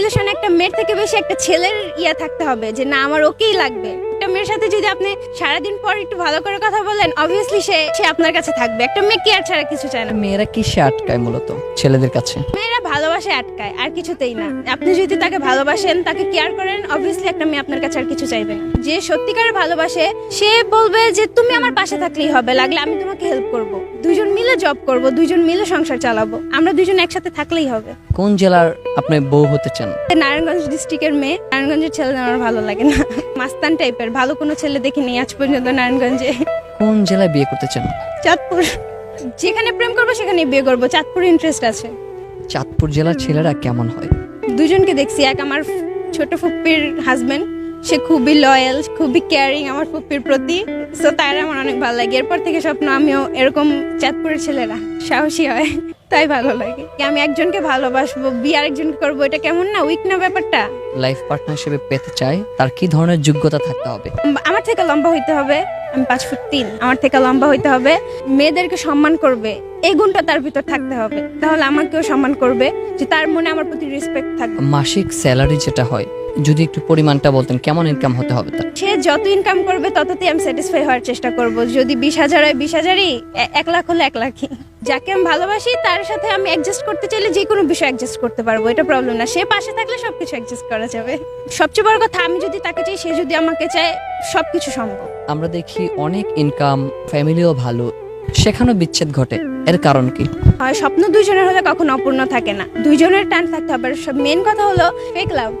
রিলেশনে একটা মেয়ের থেকে বেশি একটা ছেলের ইয়া থাকতে হবে যে না, আমার ওকেই লাগবে। একটা মেয়ের সাথে যদি আপনি সারাদিন পর একটু ভালো করে কথা বলেন অবভিয়াসলি সে সে আপনার কাছে থাকবে। একটা মেয়ে কেয়ার ছাড়া কিছু চায় না। মেয়েরা কিসে আটকায় মূলত? ছেলেদের কাছে? মেয়েরা ভালোবাসে আটকায় আর কিছুতেই না। আপনি যদি তাকে ভালোবাসেন তাকে কেয়ার করেন অবভিয়াসলি একটা মেয়ে আপনার কাছে আর কিছু চাইবে না। যে সত্যিকারের ভালোবাসে সে বলবে যে তুমি আমার পাশে থাকলেই হবে লাগলে আমি তোমাকে হেল্প করব। দুজন মিলে জব করব দুজন মিলে সংসার চালাবো। আমরা দুজন একসাথে থাকলেই হবে। কোন জেলার আপনি বউ হতে চান? নারায়ণগঞ্জ ডিস্ট্রিক্টের মেয়ে। নারায়ণগঞ্জের ছেলে আমার ভালো লাগে না। মাস্তান টাইপের ভালো কোনো ছেলে দেখিনি আজ পর্যন্ত নারায়ণগঞ্জে। কোন জেলায় বিয়ে করতে চান? চাঁদপুর। যেখানে প্রেম করব সেখানে বিয়ে করব। চাঁদপুর ইন্টারেস্ট আছে। চাঁদপুর জেলার ছেলেরা কেমন হয়? দুজনকে দেখছি। এক আমার ছোট ফুপ্পির হাজবেন্ড সে খুবই লয়াল খুবই কেয়ারিং আমার ফুপ্পির প্রতি। সো তার আমার অনেক ভালো লাগে। এরপর থেকে স্বপ্ন আমিও এরকম চাঁদপুরের ছেলেরা সাহসী হয়। তাই ভালো লাগে। আমি একজনকে ভালোবাসবো বিয়ে আরেকজনকে করব এটা কেমন না? উইক না ব্যাপারটা? লাইফ পার্টনার হিসেবে পেতে চাই তার কি ধরনের যোগ্যতা থাকতে হবে? আমার থেকে লম্বা হইতে হবে। আমি পাঁচ ফুট তিন। আমার থেকে লম্বা হইতে হবে। মেয়েদেরকে সম্মান করবে। এই গুণটা তার ভিতর থাকতে হবে। তাহলে আমাকেও সম্মান করবে যে তার মনে আমার প্রতি রেসপেক্ট থাকবে। মাসিক স্যালারি যেটা হয় যদি একটু পরিমাণটা বলতেন কেমন ইনকাম হতে হবে তার? সে যত ইনকাম করবে তততেই আমি স্যাটিসফাই হওয়ার চেষ্টা করব। যদি বিশ হাজার হয় বিশ হাজারই এক লাখ হলে এক লাখই। যাকে আমি ভালোবাসি তার সাথে আমি অ্যাডজাস্ট করতে চাইলে যে কোনো বিষয় অ্যাডজাস্ট করতে পারব এটা প্রবলেম না। সে পাশে থাকলে সবকিছু অ্যাডজাস্ট করা যাবে। সবচেয়ে বড় কথা আমি যদি তাকে চাই সে যদি আমাকে চায় সবকিছু সম্ভব। আমরা দেখি অনেক ইনকাম ফ্যামিলিও ভালো সেখানেও বিচ্ছেদ ঘটে। এর কারণ কি? হয় স্বপ্ন দুইজনের হলে কখনো অপূর্ণ থাকে না। দুইজনের টান থাকতে হবে। মেন কথা হলো ফেক লাভ